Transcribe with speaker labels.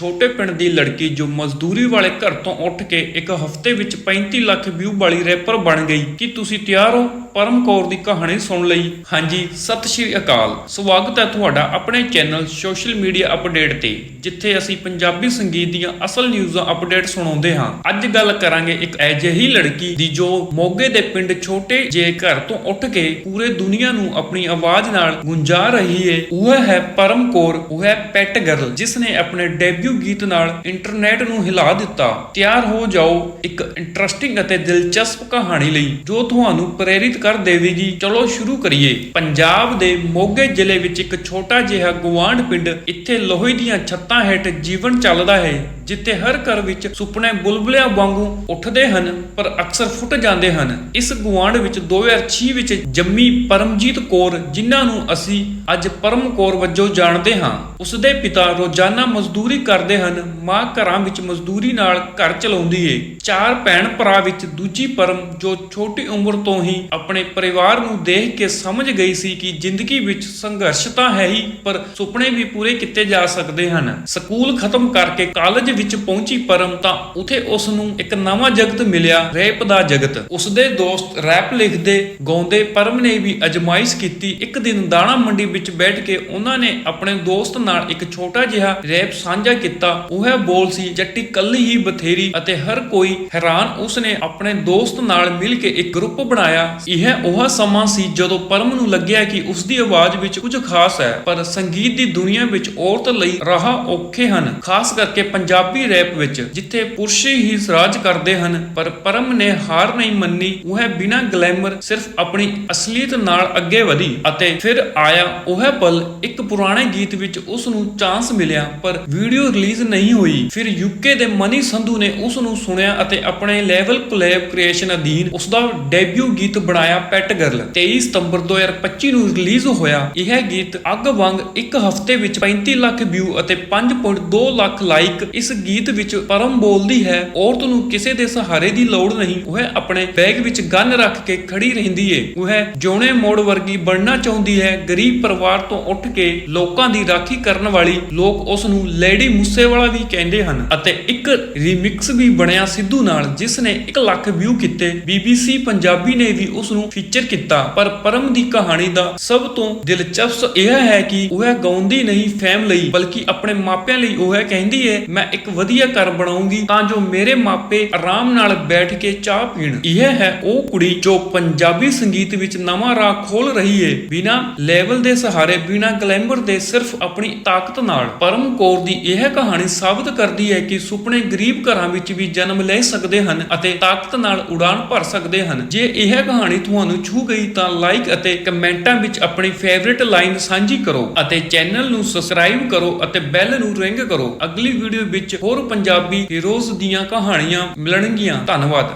Speaker 1: ਛੋਟੇ ਪਿੰਡ ਦੀ ਲੜਕੀ ਜੋ ਮਜ਼ਦੂਰੀ ਵਾਲੇ ਘਰ ਤੋਂ ਉੱਠ ਕੇ ਇੱਕ ਹਫ਼ਤੇ ਵਿੱਚ 35 ਲੱਖ ਵਿਊ ਵਾਲੀ ਰੈਪਰ ਬਣ ਗਈ। ਕੀ ਤੁਸੀਂ ਤਿਆਰ ਹੋ? ਪਰਮ ਕੌਰ ਦੀ ਕਹਾਣੀ ਸੁਣ ਲਈ। ਹਾਂਜੀ, ਸਤਿ ਸ਼੍ਰੀ ਅਕਾਲ। ਸਵਾਗਤ ਹੈ ਤੁਹਾਡਾ ਆਪਣੇ ਚੈਨਲ ਸੋਸ਼ਲ ਮੀਡੀਆ ਅਪਡੇਟ ਤੇ, ਜਿੱਥੇ ਅਸੀਂ ਪੰਜਾਬੀ ਸੰਗੀਤ ਦੀਆਂ ਅਸਲ ਨਿਊਜ਼ਾਂ ਅਪਡੇਟ ਸੁਣਾਉਂਦੇ ਹਾਂ। ਅੱਜ ਗੱਲ ਕਰਾਂਗੇ ਇੱਕ ਅਜਿਹੀ ਲੜਕੀ ਦੀ ਜੋ ਮੋਗੇ ਦੇ ਪਿੰਡ ਛੋਟੇ ਜੇ ਘਰ ਤੋਂ ਉੱਠ ਕੇ ਪੂਰੇ ਦੁਨੀਆ ਨੂੰ ਆਪਣੀ ਆਵਾਜ਼ ਨਾਲ ਗੁੰਜਾ ਰਹੀ ਹੈ ਉਹ ਹੈ ਪਰਮ ਕੌਰ, ਉਹ ਹੈ ਪੈਟ ਗਰਲ ਜਿਸ ਨੇ ਆਪਣੇ ਡੈਬਿਊ ਗੀਤ ਨਾਲ ਇੰਟਰਨੈਟ ਨੂੰ ਹਿਲਾ ਦਿੱਤਾ। ਤਿਆਰ ਹੋ ਜਾਓ ਇੱਕ ਇੰਟਰਸਟਿੰਗ ਅਤੇ ਦਿਲਚਸਪ ਕਹਾਣੀ ਲਈ, ਜੋ ਤੁਹਾਨੂੰ ਪ੍ਰੇਰਿਤ ਕਰ ਦੇਵੇਗੀ। ਚਲੋ ਸ਼ੁਰੂ ਕਰੀਏ। ਪੰਜਾਬ ਦੇ ਮੋਗੇ ਜ਼ਿਲ੍ਹੇ ਵਿੱਚ ਇੱਕ ਛੋਟਾ ਜਿਹਾ ਗਵਾਂਢ ਪਿੰਡ, ਇੱਥੇ ਲੋਹੇ ਦੀਆਂ ਛੱਤਾਂ ਹੇਠ ਜੀਵਨ ਚੱਲਦਾ ਹੈ। ਜਿੱਥੇ ਹਰ ਘਰ ਵਿੱਚ ਸੁਪਨੇ ਬੁਲਬੁਲਿਆਂ ਵਾਂਗੂ ਉੱਠਦੇ ਹਨ, ਪਰ ਅਕਸਰ ਫੁੱਟ ਜਾਂਦੇ ਹਨ। ਇਸ ਗੁਆਂਢ ਵਿੱਚ 2006 ਵਿੱਚ ਜੰਮੀ ਪਰਮਜੀਤ ਕੌਰ, ਜਿਨ੍ਹਾਂ ਨੂੰ ਅਸੀਂ ਅੱਜ ਪਰਮ ਕੌਰ ਵਜੋਂ ਜਾਣਦੇ ਹਾਂ ਉਸ ਦੇ ਪਿਤਾ ਰੋਜ਼ਾਨਾ ਮਜ਼ਦੂਰੀ ਕਰਦੇ ਹਨ, ਮਾਂ ਘਰਾਂ ਵਿੱਚ ਮਜ਼ਦੂਰੀ ਨਾਲ ਘਰ ਚਲਾਉਂਦੀ ਏ। ਚਾਰ ਭੈਣ ਭਰਾ ਵਿੱਚ ਦੂਜੀ ਪਰਮ, ਜੋ ਛੋਟੀ ਉਮਰ ਤੋਂ ਹੀ ਆਪਣੇ ਪਰਿਵਾਰ ਨੂੰ ਦੇਖ ਕੇ ਸਮਝ ਗਈ ਸੀ ਕਿ ਜ਼ਿੰਦਗੀ ਵਿੱਚ ਸੰਘਰਸ਼ ਤਾਂ ਹੈ ਹੀ, ਪਰ ਸੁਪਨੇ ਵੀ ਪੂਰੇ ਕੀਤੇ ਜਾ ਸਕਦੇ ਹਨ। ਸਕੂਲ ਖਤਮ ਕਰਕੇ ਕਾਲਜ ਵਿੱਚ ਪਹੁੰਚੀ ਪਰਮ ਤਾਂ ਉਥੇ ਉਸ ਨੂੰ ਇੱਕ ਨਵਾਂ ਜਗਤ ਮਿਲਿਆ, ਰੈਪ ਦਾ ਜਗਤ। ਉਸ ਦੇ ਦੋਸਤ ਰੈਪ ਲਿਖਦੇ, ਗਾਉਂਦੇ ਪਰਮ ਨੇ ਵੀ ਅਜਮਾਇਸ਼ ਕੀਤੀ। ਇੱਕ ਦਿਨ ਦਾਣਾ ਮੰਡੀ ਵਿੱਚ ਬੈਠ ਕੇ ਉਹਨਾਂ ਨੇ ਆਪਣੇ ਦੋਸਤ ਨਾਲ ਇੱਕ ਛੋਟਾ ਜਿਹਾ ਰੈਪ ਸਾਂਝਾ ਕੀਤਾ। ਉਹ ਹੈ ਬੋਲ ਸੀ, ਜੱਟੀ ਕੱਲੀ ਹੀ ਬਥੇਰੀ ਅਤੇ ਹਰ ਕੋਈ ਹੈਰਾਨ ਉਸ ਨੇ ਆਪਣੇ ਦੋਸਤ ਨਾਲ ਮਿਲ ਕੇ ਇੱਕ ਗਰੁੱਪ ਬਣਾਇਆ। ਇਹ ਉਹ ਸਮਾਂ ਸੀ ਜਦੋਂ ਪਰਮ ਨੂੰ ਲੱਗਿਆ ਕਿ ਉਸ ਦੀ ਆਵਾਜ਼ ਵਿੱਚ ਕੁਝ ਖਾਸ ਹੈ। ਪਰ ਸੰਗੀਤ ਦੀ ਦੁਨੀਆ ਵਿੱਚ ਔਰਤ ਲਈ ਰਾਹ ਔਖੇ ਹਨ। ਖਾਸ ਕਰਕੇ ਪੰਜਾਬ ਰੈਪ ਵਿੱਚ, ਜਿੱਥੇ ਪੁਰਸ਼ ਹੀ ਰਾਜ ਕਰਦੇ ਹਨ, ਪਰ ਪਰਮ ਨੇ ਹਾਰ ਨਹੀਂ ਮੰਨੀ, ਉਹ ਬਿਨਾਂ ਗਲੈਮਰ ਸਿਰਫ ਆਪਣੀ ਅਸਲੀਅਤ ਨਾਲ ਅੱਗੇ ਵਧੀ ਅਤੇ ਫਿਰ ਆਇਆ ਉਹ ਪਲ, ਇੱਕ ਪੁਰਾਣੇ ਗੀਤ ਵਿੱਚ ਉਸ ਨੂੰ ਚਾਂਸ ਮਿਲਿਆ, ਪਰ ਵੀਡੀਓ ਰਿਲੀਜ਼ ਨਹੀਂ ਹੋਈ। ਫਿਰ ਯੂਕੇ ਦੇ ਮਨੀ ਸੰਧੂ ਨੇ ਉਸ ਨੂੰ ਸੁਣਿਆ ਅਤੇ ਆਪਣੇ ਲੈਵਲ ਕੋਲੈਬ ਕ੍ਰੀਏਸ਼ਨ ਅਧੀਨ ਉਸ ਦਾ ਡੈਬਿਊ ਗੀਤ ਬਣਾਇਆ ਪੈਟ ਗਰਲ 23 ਸਤੰਬਰ 2025 ਨੂੰ ਰਿਲੀਜ਼ ਹੋਇਆ, ਇਹ ਗੀਤ ਅੱਗ ਵਾਂਗ ਇੱਕ ਹਫ਼ਤੇ ਵਿੱਚ 35 ਲੱਖ ਵਿਊ ਅਤੇ 5.2 ਲੱਖ ਲਾਈਕ ਇਸ ਗੀਤ ਵਿੱਚ ਪਰਮ ਬੋਲਦੀ ਹੈ, ਔਰਤ ਨੂੰ ਕਿਸੇ ਦੇ ਸਹਾਰੇ ਦੀ ਲੋੜ ਨਹੀਂ। ਉਹ ਆਪਣੇ ਬੈਗ ਵਿੱਚ ਗਨ ਰੱਖ ਕੇ ਖੜੀ ਰਹਿੰਦੀ ਏ। ਉਹ ਜੋਨੇ ਮੋੜ ਵਰਗੀ ਬਣਨਾ ਚਾਹੁੰਦੀ ਹੈ, ਗਰੀਬ ਪਰਿਵਾਰ ਤੋਂ ਉੱਠ ਕੇ ਲੋਕਾਂ ਦੀ ਰਾਖੀ ਕਰਨ ਵਾਲੀ। ਲੋਕ ਉਸ ਨੂੰ ਲੇਡੀ ਮੂਸੇਵਾਲਾ ਵੀ ਕਹਿੰਦੇ ਹਨ ਅਤੇ ਇੱਕ ਰੀਮਿਕਸ ਵੀ ਬਣਿਆ ਸਿੱਧੂ ਨਾਲ, ਜਿਸ ਨੇ 1 ਲੱਖ ਵਿਊ ਕੀਤੇ। BBC ਪੰਜਾਬੀ ਨੇ ਵੀ ਉਸ ਨੂੰ ਫੀਚਰ ਕੀਤਾ। ਪਰ ਪਰਮ ਦੀ ਕਹਾਣੀ ਦਾ ਸਭ ਤੋਂ ਦਿਲਚਸਪ ਇਹ ਹੈ ਕਿ ਉਹ ਗਾਉਂਦੀ ਨਹੀਂ ਫੈਮ ਲਈ, ਬਲਕਿ ਆਪਣੇ ਮਾਪਿਆਂ ਲਈ ਉਹ ਕਹਿੰਦੀ ਹੈ ਮੈਂ ਇੱਕ ਵਧੀਆ ਘਰ ਬਣਾਉਂਗੀ ਤਾਂ ਜੋ ਮੇਰੇ ਮਾਪੇ ਆਰਾਮ ਨਾਲ ਬੈਠ ਕੇ ਚਾਹ ਪੀਣ। ਇਹ ਹੈ ਉਹ ਕੁੜੀ ਜੋ ਪੰਜਾਬੀ ਸੰਗੀਤ ਵਿੱਚ ਨਵਾਂ ਰਾਹ ਖੋਲ ਰਹੀ ਹੈ ਬਿਨਾਂ ਲੈਵਲ ਦੇ ਸਹਾਰੇ, ਬਿਨਾਂ ਗਲੈਮਰ ਦੇ ਸਿਰਫ ਆਪਣੀ ਤਾਕਤ ਨਾਲ। ਪਰਮ ਕੌਰ ਦੀ ਇਹ ਕਹਾਣੀ ਸਾਬਤ ਕਰਦੀ ਹੈ ਕਿ ਸੁਪਨੇ ਗਰੀਬ ਘਰਾਂ ਵਿੱਚ ਵੀ ਜਨਮ ਲੈ ਸਕਦੇ ਹਨ ਅਤੇ ਤਾਕਤ ਨਾਲ ਉਡਾਨ ਭਰ ਸਕਦੇ ਹਨ। ਜੇ ਇਹ ਕਹਾਣੀ ਤੁਹਾਨੂੰ ਛੂ ਗਈ ਤਾਂ ਲਾਈਕ ਅਤੇ ਕਮੈਂਟਾਂ ਵਿੱਚ ਆਪਣੀ ਫੇਵਰਿਟ ਲਾਈਨ ਸਾਂਝੀ ਕਰੋ ਅਤੇ ਚੈਨਲ ਨੂੰ ਸਬਸਕ੍ਰਾਈਬ ਕਰੋ ਅਤੇ ਬੈਲ ਨੂੰ ਰਿੰਗ ਕਰੋ। ਅਗਲੀ ਵੀਡੀਓ ਵਿੱਚ ਵਿੱਚ ਹੋਰ ਪੰਜਾਬੀ ਹੀਰੋਜ਼ ਦੀਆਂ ਕਹਾਣੀਆਂ ਮਿਲਣਗੀਆਂ। ਧੰਨਵਾਦ।